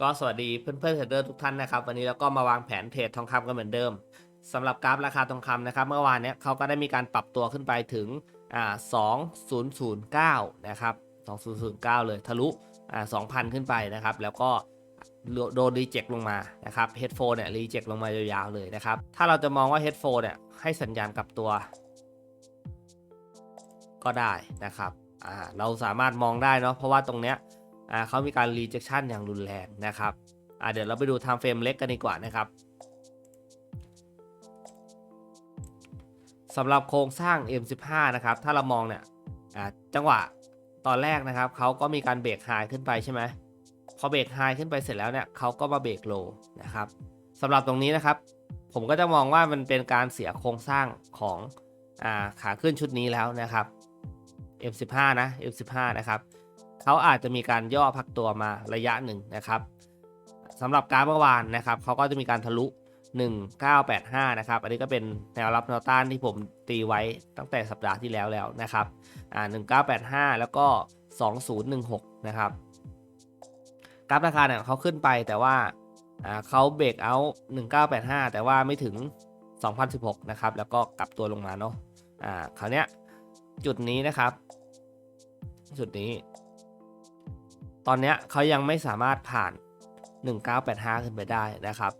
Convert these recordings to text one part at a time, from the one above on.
ก็สวัสดีเพื่อนๆเทรดเดอร์ทุกท่านนะครับ วันนี้เราก็มาวางแผนเทรดทองคำกันเหมือนเดิมสำหรับกราฟราคาทองคำนะครับ เมื่อวานเนี้ยเขาก็ได้มีการปรับตัวขึ้นไปถึงอ่า2009นะครับ2009เลยทะลุอ่า2,000ขึ้นไปนะครับ แล้วก็โดนรีเจ็คลงมานะครับเฮดโฟนเนี่ยรีเจ็คลงมายาวๆเลยนะครับ ถ้าเราจะมองว่าเฮดโฟนเนี่ยให้สัญญาณกลับตัว ก็ได้นะครับอ่าเราสามารถมองได้เนาะเพราะว่าตรงเนี้ย อ่าเขามีการ rejection อย่างรุนแรงนะครับอ่าเดี๋ยวเราไปดู time frame เล็กกันดีกว่านะครับสำหรับโครงสร้าง M15 นะครับ ถ้าเรามองเนี่ยอ่าจังหวะตอนแรกนะครับเขาก็มีการเบรกไฮขึ้นไปใช่ไหมพอเบรกไฮขึ้นไปเสร็จแล้วเนี่ยเขาก็มาเบรกโลนะครับสำหรับตรงนี้นะครับ ผมก็จะมองว่ามันเป็นการเสียโครงสร้างของอ่าขาขึ้นชุดนี้แล้วนะครับ M15 นะ M15 นะครับ เขาอาจจะมีการย่อพักตัวมาระยะหนึ่งนะครับสำหรับกราฟเมื่อวานนะครับเขาก็จะมีการทะลุ 1985 นะครับ อันนี้ก็เป็นแนวรับแนวต้านที่ผมตีไว้ตั้งแต่สัปดาห์ที่แล้วแล้วนะครับอ่า1985 แล้วก็ 2016 นะครับกราฟราคาเนี่ยเขาขึ้นไปแต่ว่าอ่าเขาเบรกเอา1985 แต่ว่าไม่ถึง 2016 นะครับ แล้วก็กลับตัวลงมาเนาะอ่าคราวเนี้ยจุดนี้นะครับ จุดนี้ ตอนนี้เขายังไม่สามารถผ่าน 1985 ขึ้นไปได้นะครับ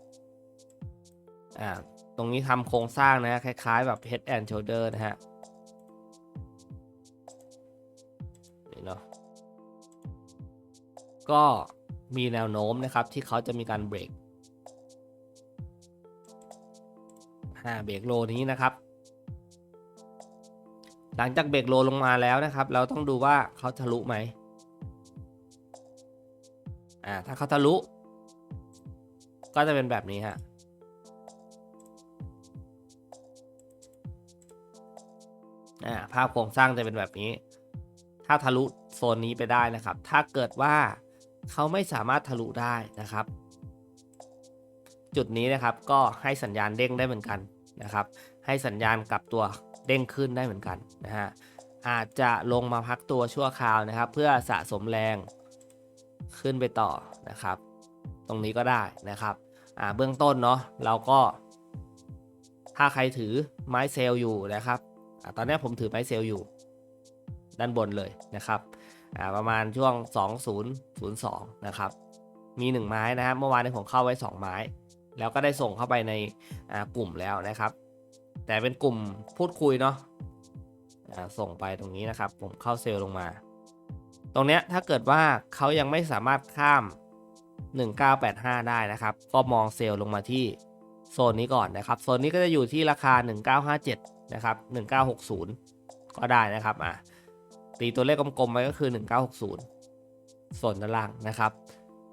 อ่าตรงนี้ทำโครงสร้างนะคล้ายๆแบบ head and shoulder นะฮะนี่เนาะก็มีแนวโน้มนะครับที่เขาจะมีการเบรกอ่าเบรกโลนี้นะครับ หลังจากเบรกโลลงมาแล้วนะครับ เราต้องดูว่าเขาทะลุไหม อ่าถ้าเขาทะลุ ก็จะเป็นแบบนี้ฮะอ่าภาพโครงสร้างจะเป็นแบบนี้ ถ้าทะลุโซนนี้ไปได้นะครับ ถ้าเกิดว่าเขาไม่สามารถทะลุได้นะครับ จุดนี้นะครับก็ให้สัญญาณเด้งได้เหมือนกันนะครับ ให้สัญญาณกลับตัวเด้งขึ้นได้เหมือนกันนะฮะอาจจะลงมาพักตัวชั่วคราวนะครับ เพื่อสะสมแรง ขึ้นไปต่อนะครับ ตรงนี้ก็ได้นะครับอ่าเบื้องต้นเนาะเราก็ ถ้าใครถือไม้เซลล์อยู่นะครับอาตอนนี้ผมถือไม้เซลล์อยู่ ด้านบนเลยนะครับอ่าประมาณช่วง 2002 นะครับ มี 1 ไม้นะครับเมื่อวานนี้ผมเข้าไว้ 2 ไม้ แล้วก็ได้ส่งเข้าไปในอ่ากลุ่มแล้วนะครับ แต่เป็นกลุ่มพูดคุยเนาะส่งไปตรงนี้นะครับ ผมเข้าเซลล์ลงมา ตรงเนี้ยถ้าเกิดว่าเขายังไม่สามารถข้าม 1985 ได้นะครับ ก็มองเซลล์ลงมาที่โซนนี้ก่อนนะครับ โซนนี้ก็จะอยู่ที่ราคา 1957 นะครับ 1960 ก็ได้นะครับอะตีตัวเลขกลมๆไปก็คือ 1960 โซนด้านล่างนะครับ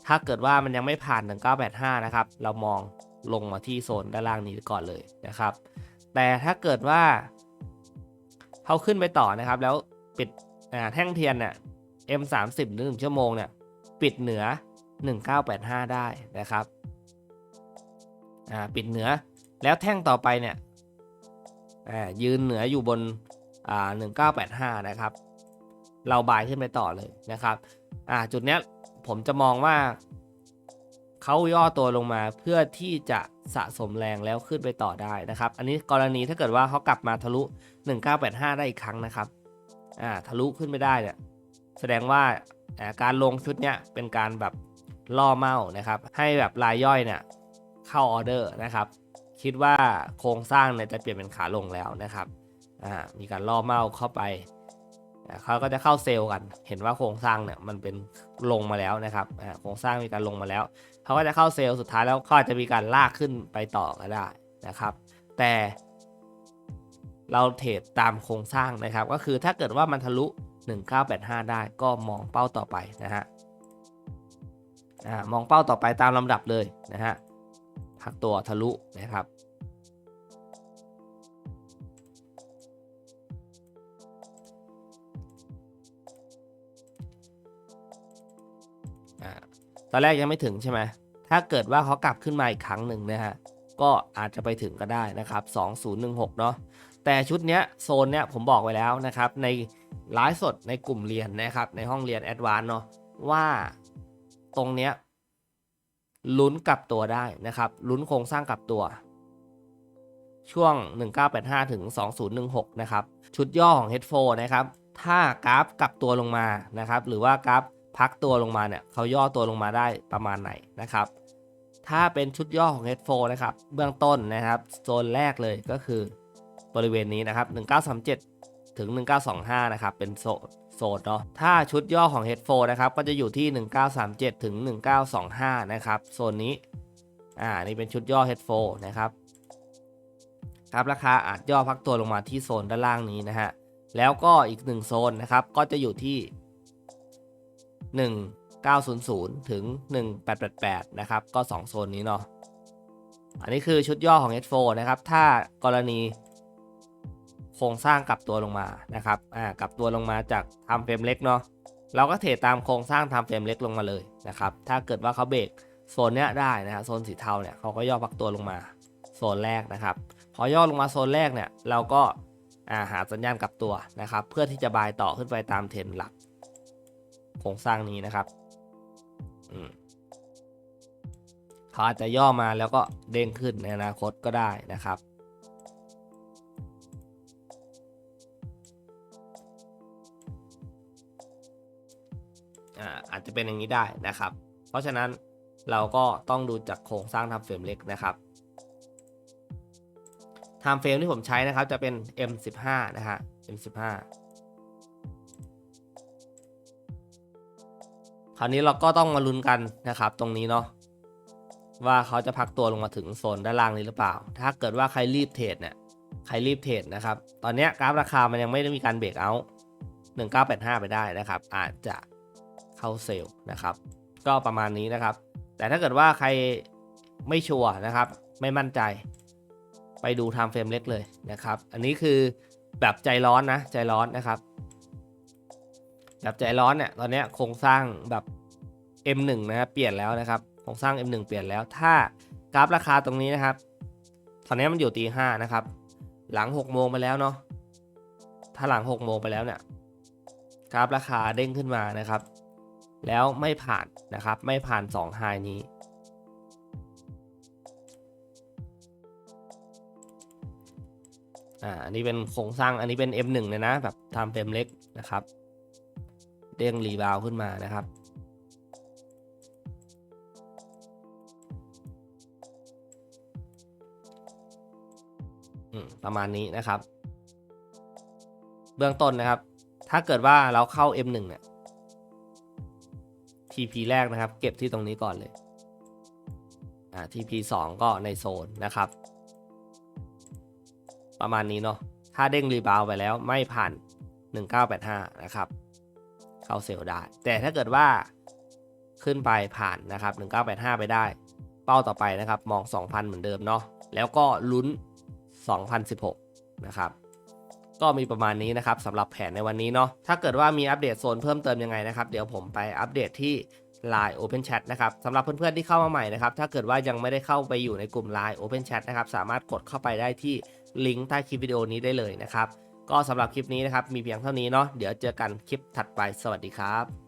ถ้าเกิดว่ามันยังไม่ผ่าน 1985 นะครับ เรามองลงมาที่โซนด้านล่างนี้ก่อนเลยนะครับ แต่ถ้าเกิดว่าเขาขึ้นไปต่อนะครับ แล้วปิดอ่าแท่งเทียนเนี่ย M30 หรือ1ชั่วโมงเนี่ยปิดเหนือ 1985 ได้นะครับอ่าปิดเหนือแล้วแท่งต่อไปเนี่ยอ่ายืนเหนืออยู่บนอ่า1985 นะครับ เราบายขึ้นไปต่อเลยนะครับอ่าจุดเนี้ยผมจะมองว่าเขาย่อตัวลงมาเพื่อที่จะสะสมแรงแล้วขึ้นไปต่อได้นะครับ อันนี้กรณีถ้าเกิดว่าเขากลับมาทะลุ 1985 ได้อีกครั้งนะครับ อ่า ทะลุขึ้นไปได้เนี่ย แสดงว่าการลงชุดเนี้ยเป็นการแบบล่อเมานะครับ ให้แบบรายย่อยเนี่ยเข้าออเดอร์นะครับ คิดว่าโครงสร้างเนี่ยจะเปลี่ยนเป็นขาลงแล้วนะครับอ่ามีการล่อเมาเข้าไปอ่าเขาก็จะเข้าเซลล์กัน เห็นว่าโครงสร้างเนี่ยมันเป็นลงมาแล้วนะครับอ่าโครงสร้างมีการลงมาแล้วเขาก็จะเข้าเซลล์สุดท้ายแล้วเขาอาจจะมีการลากขึ้นไปต่อก็ได้นะครับ แต่เราเทรดตามโครงสร้างนะครับ ก็คือถ้าเกิดว่ามันทะลุ 1985 ได้ก็มองเป้าต่อไปนะฮะมองเป้าต่อไปตามลำดับเลยนะฮะพักตัวทะลุนะครับอตอนแรกยังไม่ถึงใช่ไหม ถ้าเกิดว่าเขากลับขึ้นมาอีกครั้งหนึ่งนะฮะ ก็อาจจะไปถึงก็ได้นะครับ 2016 เนาะ แต่ชุดเนี้ยโซนเนี้ยผมบอกไว้แล้วนะครับใน ไลฟ์สดในกลุ่มเรียนนะครับ ในห้องเรียนแอดวานเนาะว่าตรงเนี้ยลุ้นกลับตัวได้นะครับ ลุ้นโครงสร้างกลับตัว ช่วง 1985 ถึง 2016 นะครับ ชุดย่อของ H4 นะครับ ถ้ากราฟกลับตัวลงมานะครับ หรือว่ากราฟพักตัวลงมาเนี่ยเขาย่อตัวลงมาได้ประมาณไหนนะครับ ถ้าเป็นชุดย่อของ H4 นะครับ เบื้องต้นนะครับ โซนแรกเลยก็คือบริเวณนี้นะครับ 1937 ถึง 1925 นะครับ เป็นโซนโซนเนาะ ถ้าชุดย่อของ H4 นะครับ ก็จะอยู่ที่ 1937 ถึง 1925 นะครับ โซนนี้ อ่า นี่เป็นชุดย่อ H4 นะครับ ครับ ราคาอาจย่อพักตัวลงมาที่โซนด้านล่างนี้นะฮะ แล้วก็อีกหนึ่งโซนนะครับ ก็จะอยู่ที่ 1900 ถึง 1888 นะครับ ก็ 2 โซนนี้เนาะ อันนี้คือชุดย่อของ H4 นะครับ ถ้ากรณี โครงสร้างกลับตัวลงมานะครับอ่ากลับตัวลงมาจากทำเฟรมเล็กเนาะเราก็เทตามโครงสร้างทำเฟรมเล็กลงมาเลยนะครับถ้าเกิดว่าเขาเบรกโซนเนี้ยได้นะครับโซนสีเทาเนี่ยเขาก็ย่อพักตัวลงมาโซนแรกนะครับพอย่อลงมาโซนแรกเนี่ยเราก็อ่าหาสัญญาณกลับตัวนะครับ เพื่อที่จะบายต่อขึ้นไปตามเทรนหลักโครงสร้างนี้นะครับอืมเขาอาจจะย่อมาแล้วก็เด้งขึ้นในอนาคตก็ได้นะครับ เป็นอย่างนี้ได้นะครับ เพราะฉะนั้นเราก็ต้องดูจากโครงสร้างทำเฟรมเล็กนะครับทำเฟรมที่ผมใช้นะครับจะเป็น M15 นะฮะ M15 คราวนี้เราก็ต้องมาลุ้นกันนะครับ ตรงนี้เนาะว่าเขาจะพักตัวลงมาถึงโซนด้านล่างนี้หรือเปล่า ถ้าเกิดว่าใครรีบเทรดเนี่ยใครรีบเทรดนะครับ ตอนนี้กราฟราคามันยังไม่ได้มีการเบรกเอาท์1985 ไปได้นะครับ อาจจะ เข้าเซลล์นะครับ ก็ประมาณนี้นะครับ แต่ถ้าเกิดว่าใครไม่ชัวร์นะครับ ไม่มั่นใจ ไปดูไทม์เฟรมเล็กเลยนะครับ อันนี้คือแบบใจร้อนนะใจร้อนนะครับ แบบใจร้อนเนี่ยตอนนี้โครงสร้างแบบ M1 นะครับเปลี่ยนแล้วนะครับโครงสร้าง M1 เปลี่ยนแล้ว ถ้ากราฟราคาตรงนี้นะครับ ตอนนี้มันอยู่ตีห้านะครับ หลัง6โมงไปแล้วเนาะถ้าหลัง6โมงไปแล้วเนี่ยกราฟราคาเด้งขึ้นมานะครับ แล้วไม่ผ่านนะครับ ไม่ผ่าน2ไฮนี้ อ่า อันนี้เป็นโครงสร้าง อันนี้เป็น M1 เลยนะ แบบทำเฟรมเล็กนะครับ เด้งรีบาวขึ้นมานะครับอืมประมาณนี้นะครับ เบื้องต้นนะครับ ถ้าเกิดว่าเราเข้า M1 เนี่ย TP แรกนะครับ เก็บที่ตรงนี้ก่อนเลยอ่า TP 2 ก็ในโซนนะครับ ประมาณนี้เนาะถ้าเด้งรีบาวไปแล้วไม่ผ่าน 1985 นะครับ เข้าเซลล์ได้ แต่ถ้าเกิดว่าขึ้นไปผ่านนะครับ 1985 ไปได้ เป้าต่อไปนะครับ มอง 2,000 เหมือนเดิมเนาะแล้วก็ลุ้น 2016 นะครับ ก็มีประมาณนี้นะครับสำหรับแผนในวันนี้เนาะถ้าเกิดว่ามีอัปเดตโซนเพิ่มเติมยังไงนะครับเดี๋ยวผมไปอัปเดตที่ Line Open Chat นะครับสำหรับเพื่อนๆที่เข้ามาใหม่นะครับถ้าเกิดว่ายังไม่ได้เข้าไปอยู่ในกลุ่ม Line Open Chat นะครับสามารถกดเข้าไปได้ที่ลิงก์ใต้คลิปวิดีโอนี้ได้เลยนะครับก็สำหรับคลิปนี้นะครับมีเพียงเท่านี้เนาะเดี๋ยวเจอกันคลิปถัดไปสวัสดีครับ